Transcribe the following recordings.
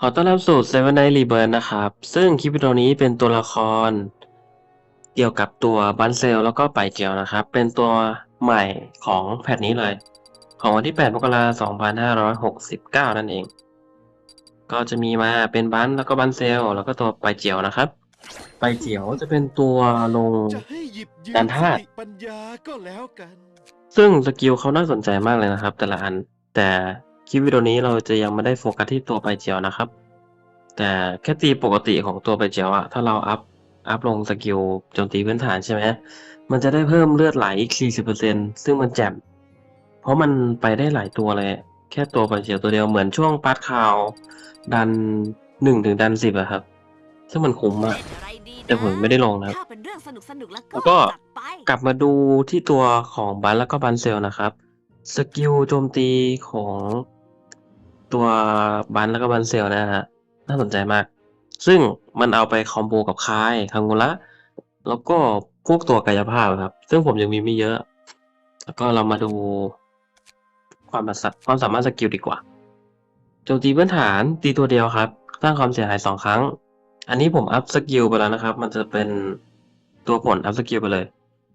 ขอต้อนรับสู่ Seven Night Rebirth นะครับ ซึ่งคลิปวิดีโอนี้เป็นตัวละคร เกี่ยวกับตัวบันเซลแล้วก็ไปเจียวนะครับ เป็นตัวใหม่ของแพทนี้เลย ของวันที่ 8 มกราคม 2569 นั่นเอง ก็จะมีมาเป็นบันแล้วก็บันเซล แล้วก็ตัวไปเจียวนะครับ ไปเจียวจะเป็นตัวลงดันธาตุซึ่งสกิลเขาน่าสนใจมากเลยนะครับ แต่ละอันแต่ คลิปวิดีโอนี้เราจะยังไม่ได้โฟกัสที่ตัวไปเจียวนะครับ แต่แค่ตีปกติของตัวไปเจียวอะถ้าเราอัพอัพลงสกิลโจมตีพื้นฐานใช่ไหมมันจะได้เพิ่มเลือดไหลอีก 40%ซึ่งมันแจ่มเพราะมันไปได้หลายตัวเลย แค่ตัวไปเจียวตัวเดียวเหมือนช่วงปาร์ตคาวดันหนึ่งถึงดันสิบอะครับ ซึ่งมันคุ้มมากแต่ผมไม่ได้ลงนะครับถ้าเป็นเรื่องสนุกสนุกๆแล้วแล้วก็จัดไปกลับมาดูที่ตัวของบันแล้วก็บันเซลนะครับ สกิลโจมตีของ ตัวบันแล้วก็บันเซลนะฮะน่าสนใจมาก ซึ่งมันเอาไปคอมโบกับคายคังกุระแล้วก็พวกตัวกายภาพครับ ซึ่งผมยังมีไม่เยอะ แล้วก็เรามาดูความสาความสามารถสกิลดีกว่าโจมตีพื้นฐานตีตัวเดียวครับ สร้างความเสียหายสองครั้ง อันนี้ผมอัพสกิลไปแล้วนะครับ มันจะเป็นตัวผลอัพสกิลไปเลย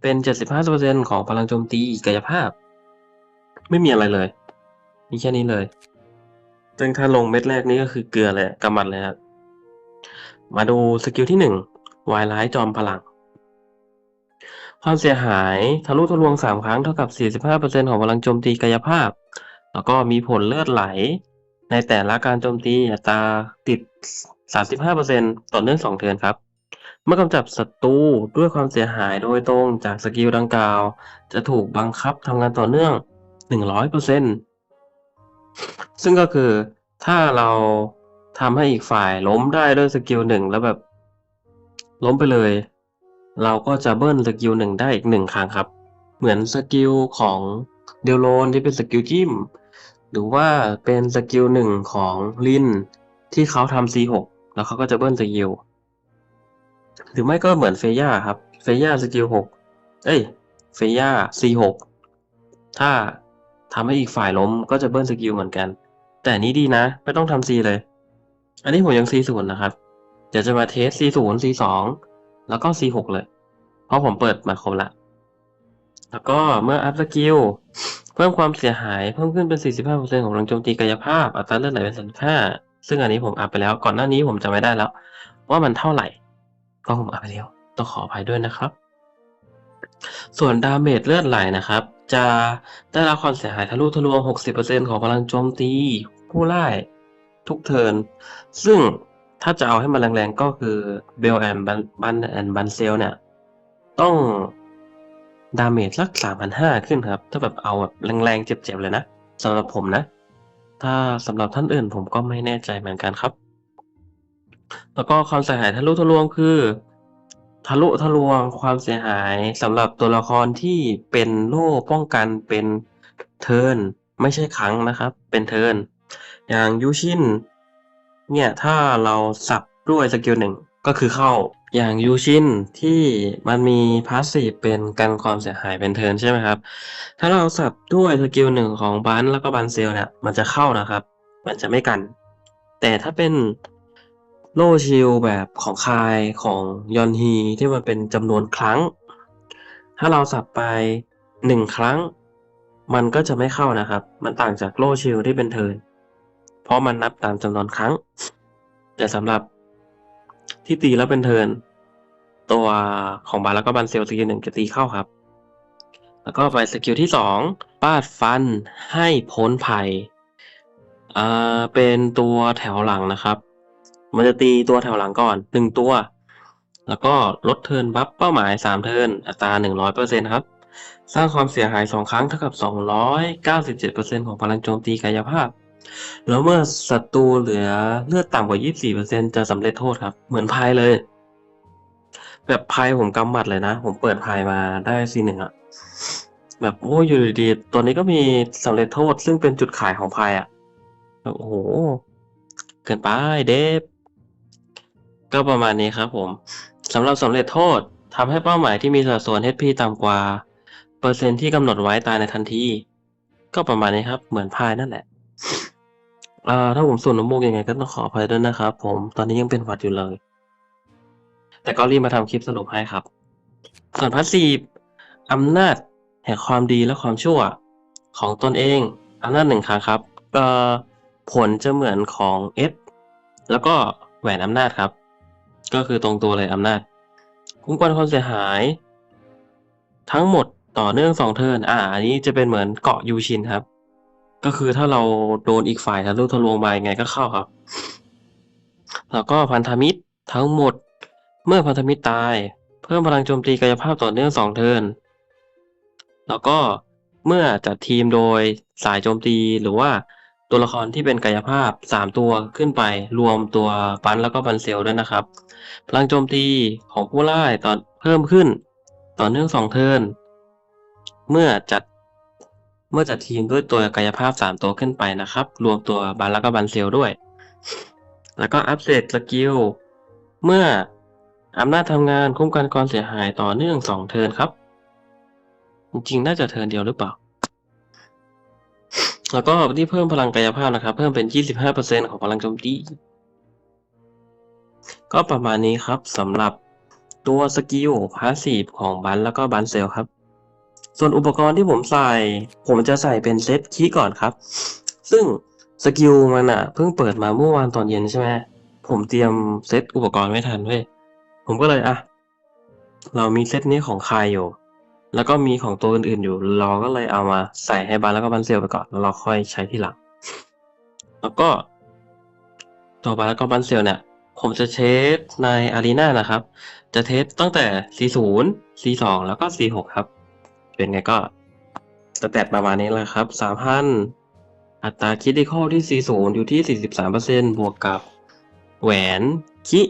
เป็น 75%ของพลังโจมตีกายภาพ ไม่มีอะไรเลย มีแค่นี้เลย ซึ่งถ้าลงเม็ดแรกนี้ก็คือเกลือเลยกำมัดเลยครับ มาดูสกิลที่หนึ่งวายร้ายจอมพลัง ความเสียหายทะลุทะลวงสามครั้งเท่ากับ 45%ของพลังโจมตีกายภาพ แล้วก็มีผลเลือดไหล ในแต่ละการโจมตีอัตราติด 35%ต่อเนื่องสองเทิร์นครับเมื่อกำจัดศัตรูด้วยความเสียหายโดยตรงจากสกิลดังกล่าว จะถูกบังคับทำงานต่อเนื่อง 100% ซึ่งก็คือถ้าเราทำให้อีกฝ่ายล้มได้ด้วยสกิลหนึ่งแล้วแบบ ล้มไปเลย เราก็จะเบิ้ลสกิลหนึ่งได้อีกหนึ่งครั้งครับ เหมือนสกิลของเดลโลนที่เป็นสกิลจิ้ม หรือว่าเป็นสกิลหนึ่งของลินที่เขาทำ C6 แล้วเขาก็จะเบิ้ลสกิลหรือไม่ก็เหมือนเฟย่าครับ เฟย่าสกิลหกเอ้ย เฟย่า C6 ถ้า ทำให้อีกฝ่ายล้มก็จะเบิ้ลสกิลเหมือนกัน แต่นี้ดีนะ ไม่ต้องทำ C เลย อันนี้ผมยัง C0 นะครับ เดี๋ยวจะมาเทส C0 C2 แล้วก็ C6 เลย เพราะผมเปิดมาครบละ แล้วก็เมื่ออัพสกิลเพิ่มความเสียหายเพิ่มขึ้นเป็น 45%ของพลังโจมตีกายภาพ อัตราเลือดไหลเป็น35ซึ่งอันนี้ผมอัพไปแล้ว ก่อนหน้านี้ผมจะไม่ได้แล้ว ว่ามันเท่าไหร่ ก็ผมอัพไปแล้ว ต้องขออภัยด้วยนะครับ ส่วนดาเมจเลือดไหลนะครับ จะได้รับความเสียหายทะลุทะลวง 60%ของพลังโจมตีผู้ไล่ทุกเทิร์นซึ่งถ้าจะเอาให้มันแรงๆ ก็คือเบลแอนบันบันแอนบันเซลเนี่ย ต้องดาเมจสัก3,500ขึ้นครับ ถ้าแบบเอาแบบแรงๆ เจ็บๆ เลยนะสำหรับผมนะ ถ้าสำหรับท่านอื่นผมก็ไม่แน่ใจเหมือนกันครับ แล้วก็ความเสียหายทะลุทะลวงคือ ทะลุทะลวงความเสียหายสำหรับตัวละครที่เป็นโล่ป้องกันเป็นเทิร์นไม่ใช่ครั้งนะครับ เป็นเทิร์นอย่างยูชินเนี่ยถ้าเราสับด้วยสกิลหนึ่งก็คือเข้าอย่างยูชินที่มันมีพาสซีฟเป็นกันความเสียหายเป็นเทิร์นใช่ไหมครับ ถ้าเราสับด้วยสกิลหนึ่งของบันแล้วก็บันเซลเนี่ยมันจะเข้านะครับ มันจะไม่กัน แต่ถ้าเป็น โลชิลแบบของคายของยอนฮีที่มันเป็นจำนวนครั้ง ถ้าเราสับไปหนึ่งครั้ง มันก็จะไม่เข้านะครับ มันต่างจากโลชิลที่เป็นเทิร์นเพราะมันนับตามจำนวนครั้ง แต่สำหรับที่ตีแล้วเป็นเทิร์นตัวของบาแล้วก็บันเซลสกิลหนึ่งจะตีเข้าครับ แล้วก็ไปสกิลที่สองปาดฟันให้พ้นภัยอ่าเป็นตัวแถวหลังนะครับ มันจะตีตัวแถวหลังก่อนหนึ่งตัว แล้วก็ลดเทินบัฟเป้าหมายสามเทินอัตราหนึ่งร้อยเปอร์เซ็นครับ สร้างความเสียหายสองครั้งเท่ากับสองร้อยเก้าสิบเจ็ดเปอร์เซ็นของพลังโจมตีกายภาพ แล้วเมื่อศัตรูเหลือเลือดต่ำกว่ายี่สี่เปอร์เซ็นจะสำเร็จโทษครับ เหมือนพายเลย แบบพายผมกำหมัดเลยนะ ผมเปิดพายมาได้ซีหนึ่งอะแบบโอ้ยอยู่ดีๆตัวนี้ก็มีสำเร็จโทษซึ่งเป็นจุดขายของพายอะแบบโอ้โห เกินไปเดฟ ก็ประมาณนี้ครับผมสำหรับสำเร็จโทษทำให้เป้าหมายที่มีสัดส่วน HP ต่ำกว่า เปอร์เซ็นต์ที่กำหนดไว้ตายในทันที ก็ประมาณนี้ครับ เหมือนพายนั่นแหละเอ่าถ้าผมสูดน้ำมูกยังไงก็ต้องขออภัยด้วยนะครับผมตอนนี้ยังเป็นหวัดอยู่เลย แต่ก็รีบมาทำคลิปสรุปให้ครับ ส่วนพาสซีฟอำนาจแห่งความดีและความชั่วของตนเองอำนาจหนึ่งครั้งครับเอ่อผลจะเหมือนของ S แล้วก็แหวนอำนาจครับ ก็คือตรงตัวเลยอำนาจ คุ้มกันความเสียหาย ทั้งหมดต่อเนื่องสองเทิร์นอ่า อันนี้จะเป็นเหมือนเกาะยูชินครับ ก็คือถ้าเราโดนอีกฝ่ายทะลุทะลวงมายังไงก็เข้าครับ แล้วก็พันธมิตรทั้งหมด เมื่อพันธมิตรตาย เพิ่มพลังโจมตีกายภาพต่อเนื่องสองเทิร์นแล้วก็เมื่อจัดทีมโดยสายโจมตีหรือว่า ตัวละครที่เป็นกายภาพสามตัวขึ้นไปรวมตัวปันแล้วก็บันเซลด้วยนะครับ พลังโจมตีของผู้ไล่ตอนเพิ่มขึ้น ต่อเนื่องสองเทิร์นเมื่อจัดเมื่อจัดทีมด้วยตัวกายภาพสามตัวขึ้นไปนะครับ รวมตัวบันแล้วก็บันเซลด้วย แล้วก็อัปเดตสกิลเมื่ออำนาจทำงานคุ้มกันความเสียหายต่อเนื่องสองเทิร์นครับ จริงๆ น่าจะเทิร์นเดียวหรือเปล่า แล้วก็ที่เพิ่มพลังกายภาพนะครับ เพิ่มเป็น 25%ของพลังโจมตี ก็ประมาณนี้ครับสำหรับตัวสกิลพาสซีฟของบันแล้วก็บันเซลครับ ส่วนอุปกรณ์ที่ผมใส่ ผมจะใส่เป็นเซตคีย์ก่อนครับ ซึ่งสกิลมันอะเพิ่งเปิดมาเมื่อวานตอนเย็นใช่ไหมผมเตรียมเซตอุปกรณ์ไม่ทันเว้ยผมก็เลยอะ เรามีเซตนี้ของใครอยู่ แล้วก็มีของตัวอื่นๆอยู่ เราก็เลยเอามาใส่ให้บันแล้วก็บันเซลไปก่อน แล้วเราค่อยใช้ที่หลัง แล้วก็ ตัวบันแล้วก็บันเซลเนี่ย ผมจะเทสในอารีนานะครับ จะเทสตั้งแต่40 42แล้วก็46ครับ เป็นไงก็สแตทประมาณนี้แหละครับ 3,000 อัตราคิด i คอลที่ 40 อยู่ที่ 43%บวกกับแหวนคิ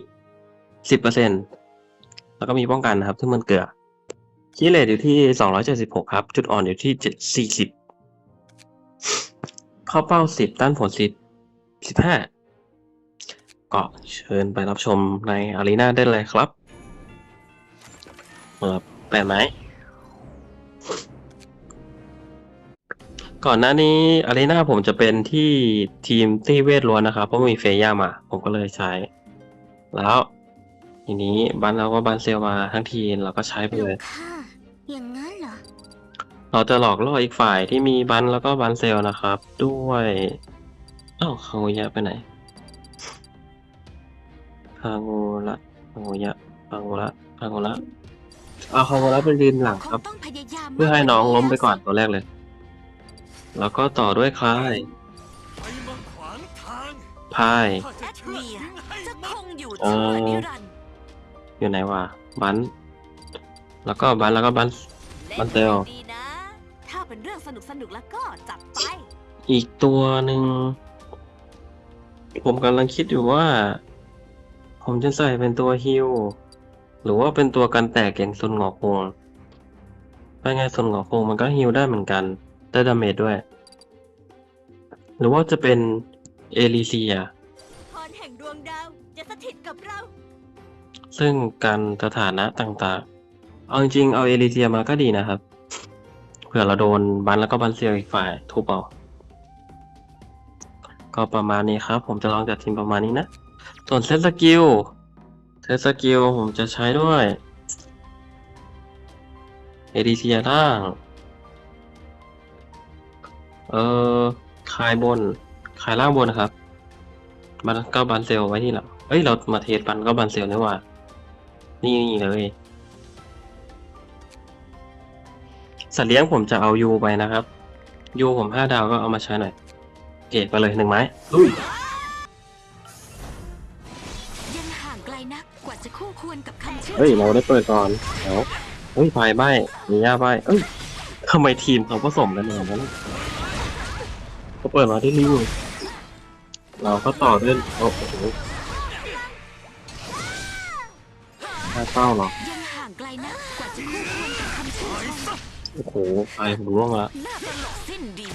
10%แล้วก็มีป้องกันนะครับที่มันเกลือ คิเลตอยู่ที่276ครับ จุดอ่อนอยู่ที่740เข้าเป้า10ต้านผล10 15ก็เชิญไปรับชมในอารีนาได้เลยครับเออแปดไหมก่อนหน้านี้อารีนาผมจะเป็นที่ทีมตีเวทล้วนนะครับ เพราะมีเฟย่ามา ผมก็เลยใช้ แล้ว ทีนี้บันเราก็บันเซลมาทั้งทีมเราก็ใช้ไปเลย อย่างนั้นเหรอ เราจะหลอกล่ออีกฝ่ายที่มีบันแล้วก็บันเซลนะครับ ด้วยอ้าวคาโงยะไปไหนคาโงละคาโงยะคาโงละคาโงละเอาคาโงละเป็นยืนหลังคครับงต้องพยายามเพื่อให้น้องล้มไปก่อนตัวแรกเลย แล้วก็ต่อด้วยคลายไปมาขวางทางพายข้าแอจะดเชื่อเวียทิ้งให้จะหมคดงอยู่เอชั่วอนิรันดร์อยู่ไหนวะบัน แล้วก็บันแล้วก็บัน มันเตล ดีนะ ถ้าเป็นเรื่องสนุกสนุกๆแล้วก็จัดไปอีกตัวหนึ่ง ผมกำลังคิดอยู่ว่า ผมจะใส่เป็นตัวฮิลหรือว่าเป็นตัวกันแตกอย่างซุนหงอกคงไปไงซุนหงอกคงมันก็ฮิลได้เหมือนกัน ได้ดาเมจด้วย หรือว่าจะเป็นเอลิเซีย พรแห่งดวงดาวจะสถิตกับเรา ซึ่งการสถานะต่างๆ เอาจริงๆเอาเอลิเซียมาก็ดีนะครับ เผื่อเราโดนบันแล้วก็บันเซียอีกฝ่ายทุบเอา ก็ประมาณนี้ครับ ผมจะลองจัดทีมประมาณนี้นะ ส่วนเซตสกิล เซตสกิลผมจะใช้ด้วยเอลิเซียล่าง เออคายบน คายล่างบนนะครับบันก็บันเซลไว้ที่หลังเอ้ย เรามาเทสบันก็บันเซลนี่หว่า นี่เลย สัตว์เลี้ยงผมจะเอายูไปนะครับยูผมห้าดาวก็เอามาใช้หน่อยเกตไปเลยหนึ่งไม้ลุยยังห่างไกลนักกว่าจะคู่ควรกับคำชื่อเฮ้ยเราได้เปิดก่อนเดี๋ยวเฮ้ยไฟใบมีย่าใบเอ้ยทำไมทีมเขาผสมกันอย่างนั้นเขาเปิดมาที่ริวเราก็ต่อด้วยโอ้โหหน้าเป้าเหรอ โอ้โหไฟผมร่วงละน่าตลกสิ้นดี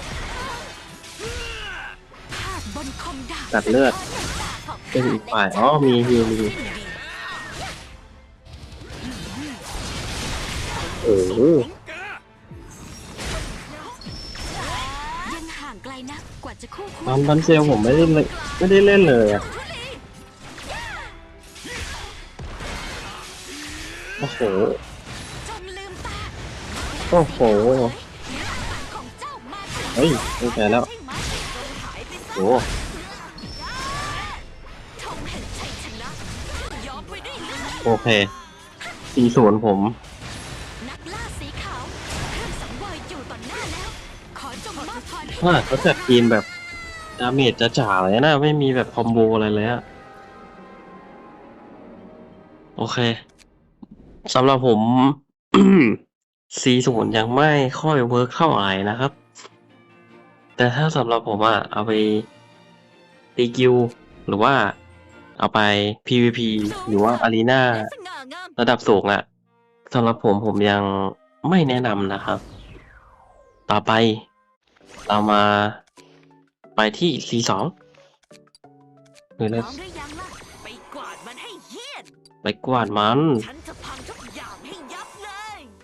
ภาพบนคมดาบตัดเลือดเป็นอีกฝ่ายอ๋อมีฮิวมีฮิวโอ้โหของแกยังห่างไกลนักกว่าจะคู่ควรตอนดันเซลผมไม่ได้เล่นไม่ได้เล่นเลยอะโอ้โหจงลืมตา โอ้โหเฮ้ยไม่แล้วโอ้จงเห็นชัยชนะยอมไปด้วโอเคสี่ศูนย์ผมนักล่าสีขาวเครื่องสังเวยอยู่ต่อหน้าวขอจงมอบพรให้ว่าเขาจัดทีมแบบดาเมจจะจ๋าเลยนะ ไม่มีแบบคอมโบอะไรเลยอะโอเคสำหรับผม 40 ยังไม่ค่อยเวิร์กเท่าไหร่นะครับ แต่ถ้าสำหรับผมอะเอาไปตีกิวหรือว่าเอาไป PVP หรือว่าอารีนาและสง่างามระดับสูงอะสำหรับผมผมยังไม่แนะนำนะครับ ต่อไปเรามาไปที่ C2 หรือพเลร้ยอมหรือยังล่ะไปกวาดมัน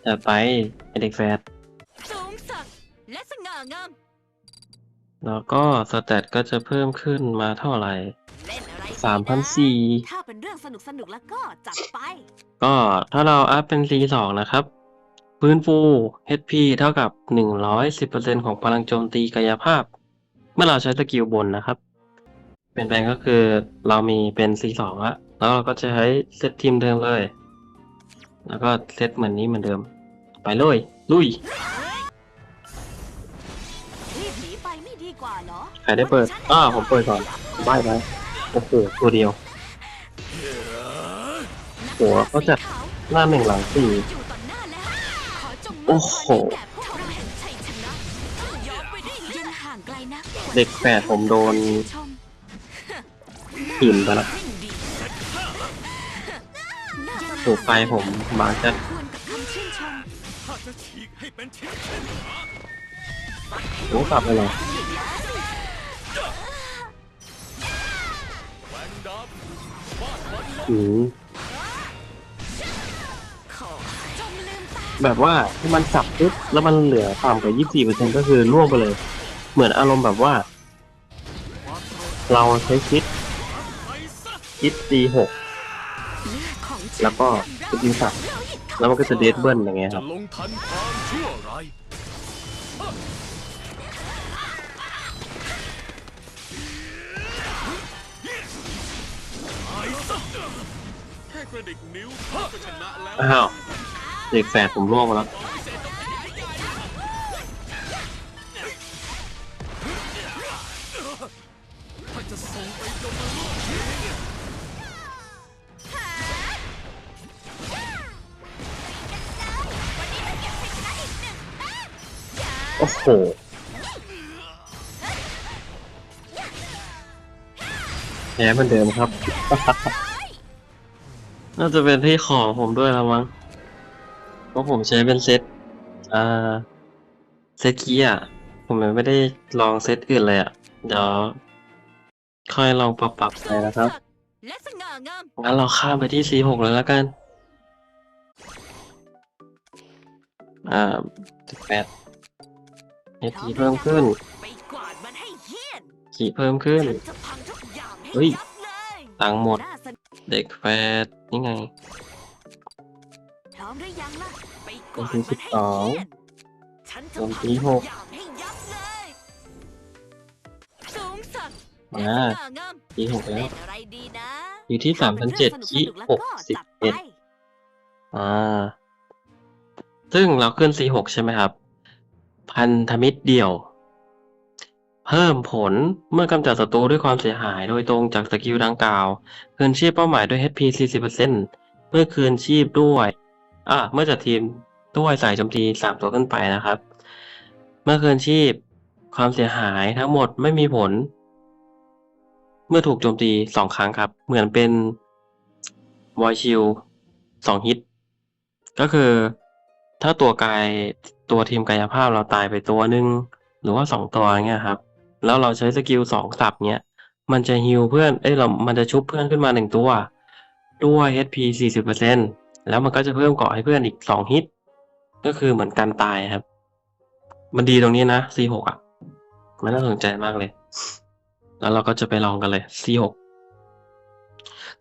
เลยจะไปไอ้เด็กแฟดสูงสักดิ์และสง่างาม แล้วก็สเตตก็จะเพิ่มขึ้นมาเท่าไหร่เล่นอะไรดีนะสามพันสี่ถ้าเป็นเรื่องสนุกสนุกๆแล้วก็จัดไป ก็ถ้าเราอัพเป็น C2 นะครับฟื้นฟู HP เท่ากับ 110%ของพลังโจมตีกายภาพ เมื่อเราใช้สกิลบนนะครับ เปลี่ยนแปลงก็คือเรามีเป็น C2 ละแล้วเราก็จะใช้เซตทีมเดิมเลย แล้วก็เซตเหมือนนี้เหมือนเดิม ไปเลย ลุยรีบหนีไปไม่ดีกว่าเหรอใครได้เปิดอ้าผมเปิดก่อนบายบายโอ้โหตัวเดียวโอ้โหเขาจัดหน้าหนึ่งหลังสี่ อยู่ต่อหน้าแล้วขอจงมโอ้อบโห พรให้แก่พวกเราแห่งชัยชนะยอมไปด้วยยังห่างไกลนักเด็กแฝดผมโดนชม หินไปแล้ววิ่งดี ถูกไฟผมบางจัดควรกับคำชื่นชมาจะโอ้กลับไปเลยอืมขอแบบว่าที่มันสับปุ๊บแล้วมันเหลือต่ำกว่า24%ก็คือล่วงไปเลย เหมือนอารมณ์แบบว่า เราใช้คิดคิด D6 เลือดของฉัน แล้วก็สกิลสับแล้วมันก็จะเดดเบิลอย่างเงี้ยคจะรับลงทันความชั่วร้ายตายซะแค่กระดิกนิ้วข้าก็ชนะแล้วอ้าวเด็กแฝดผมล่วงไปแล้วถ้าจะส่งไปยมโล โอ้โห แพ้เหมือนเดิมครับ น่าจะเป็นที่ของผมด้วยแล้วมั้ง เพราะผมใช้เป็นเซตอ่า เซตคีย์อะ ผมยังไม่ได้ลองเซตอื่นเลยอะ เดี๋ยว ค่อยลองปรับปรับๆไปนะครับ งั้นเราข้ามไปที่ C6 เลยแล้วกัน อ่าแปด เอทีเพิ่มขึ้นไปกวาดมันให้เหี้ยนขีเพิ่มขึ้นฉันจะพังทุกอย่างให้เฮ้ยยับเลยตังค์หมดน่าสนเด็กแฟดนี่ไงพร้อมหรือยังล่ะไปกเป็นวาดที่มันให้สิบสองเหี้ยนฉันจะโจมพังตีทุหกกอย่างให้ยับเลยสูงสักดิ์อ่าและสง่างามขีหกแล้วเล่นอะไรดีนะอยู่ที่สามพันเจ็ดขีหกสิบเอ็ดอ่า ซึ่งเราขึ้น C6 ใช่ไหมครับ พันธมิตรเดี่ยว เพิ่มผลเมื่อกำจัดศัตรูด้วยความเสียหายโดยตรงจากสกิลดังกล่าว คืนชีพเป้าหมายด้วย HP 40%เมื่อคืนชีพด้วยอ่าเมื่อจัดทีมด้วยสายโจมตีสามตัวขึ้นไปนะครับ เมื่อคืนชีพความเสียหายทั้งหมดไม่มีผล เมื่อถูกโจมตีสองครั้งครับ เหมือนเป็นวอยชิลสองฮิต ก็คือ ถ้าตัวกายตัวทีมกายภาพเราตายไปตัวหนึ่งหรือว่าสองตัวเงี้ยครับ แล้วเราใช้สกิลสองสับเนี้ยมันจะฮิวเพื่อนเอ้ยเรา มันจะชุบเพื่อนขึ้นมาหนึ่งตัว ด้วย HP 40%แล้วมันก็จะเพิ่มเกาะให้เพื่อนอีกสองฮิต ก็คือเหมือนกันตายครับ มันดีตรงนี้นะ C6 อะ มันน่าสนใจมากเลย แล้วเราก็จะไปลองกันเลย C6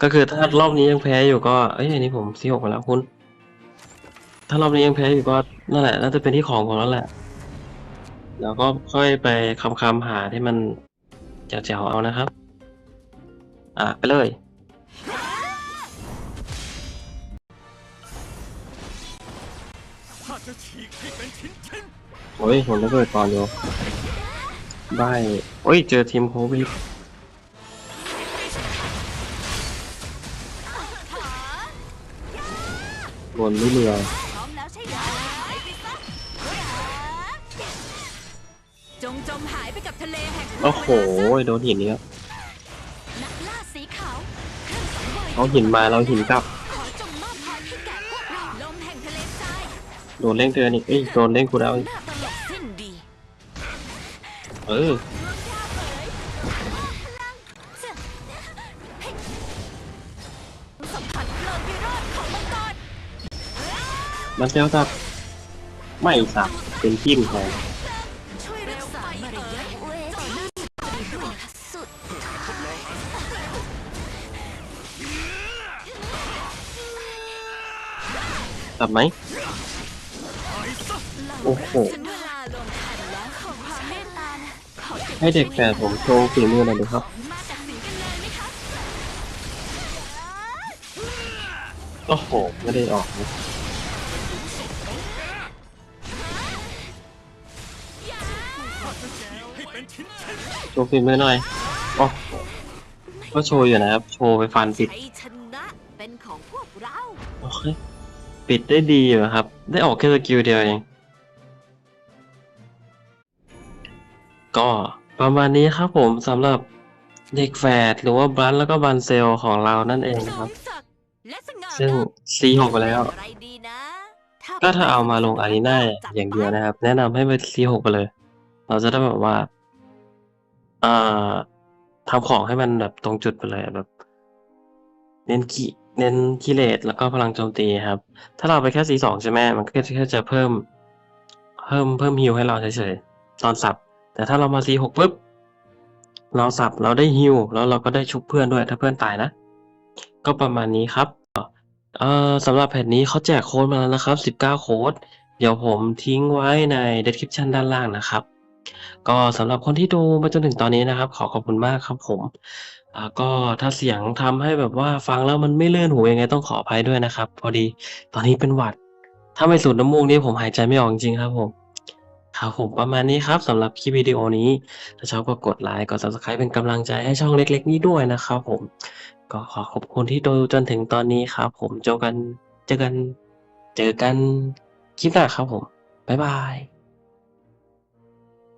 ก็คือถ้ารอบนี้ยังแพ้อยู่ก็ เอ้ยอันนี้ผม C6 มาแล้วคุณ ถ้ารอบนี้ยังแพ้อยู่ก็นั่นแหละ น่าจะเป็นที่ของผมแล้วแหละ แล้วก็ค่อยไปคำคำหาที่มันแจ๋วๆเอานะครับ อะไปเลยเป็นชิ้นชิ้นโอ้ยผมระเบิดก่อนอยู่ได้โอ้ย เจอทีมโควิดบนไม่เรือ โอ้โห โดนหินเนี้ยนักล่าสีขาวเครื่องสังเวยเขาหินมาเราหินกลับ ขอจงมอบพรให้แก่พวกเราลมแห่งทะเลทรายโดนเล่งเตือนอีกเอ้ยโดนเล่งกูแล้วอีกน้าตลกสิ้นดีเออสัมผัสเพลิงวิโรธของมังกรมันเจ้าจับ ไม่สับเป็นจิ้มแทน ตตานะขอก็บให้เด็กแฝดผมโชว์ฝีมือหน่อยดูครับกันเลยไหมคะโอ้โหไม่ได้ออกนะโชว์ฝีมือหน่อยโอ้โหก็โชว์อยู่นะครับ โชว์ไปฟันปิด ปิดได้ดีอยู่ครับ ได้ออกแค่สกิลเดียวเอง ก็ประมาณนี้ครับผมสำหรับเด็กแฝดหรือว่าบรันแล้วก็บันเซลของเรานั่นเองนะครับ ซึ่ง C6 ไปแล้ว ก็ถ้าเอามาลงอารีนาอย่างเดียวนะครับ แนะนำให้ไป C6 ไปเลย เราจะได้แบบว่าอ่อทำของให้มันแบบตรงจุดไปเลยแบบ เน้นขี เน้นกิเลสแล้วก็พลังโจมตีครับ ถ้าเราไปแค่ C2 ใช่ไหมมันก็แค่จะเพิ่ม เพิ่มเพิ่มฮิวให้เราเฉยๆตอนสับ แต่ถ้าเรามา C6 ปุ๊บเราสับเราได้ฮิวแล้วเราก็ได้ชุบเพื่อนด้วยถ้าเพื่อนตายนะ ก็ประมาณนี้ครับเอ่อสำหรับแผ่นนี้เขาแจกโค้ดมาแล้วนะครับ 19 โค้ด เดี๋ยวผมทิ้งไว้ใน description ด้านล่างนะครับ ก็สำหรับคนที่ดูมาจนถึงตอนนี้นะครับ ขอขอบคุณมากครับผม อ่า ก็ถ้าเสียงทำให้แบบว่าฟังแล้วมันไม่เลื่อนหูยังไงต้องขออภัยด้วยนะครับ พอดีตอนนี้เป็นหวัด ถ้าไม่สูดน้ำมูกนี่ผมหายใจไม่ออกจริงๆครับผม ครับผมประมาณนี้ครับสำหรับคลิปวิดีโอนี้ ถ้าชอบก็กดไลค์กด subscribe เป็นกำลังใจให้ช่องเล็ก ๆ นี้ด้วยนะครับผม ก็ขอขอบคุณที่ดูจนถึงตอนนี้ครับผมเจอกันเจอกัน เจอกันคลิปหน้าครับผมบ๊ายบาย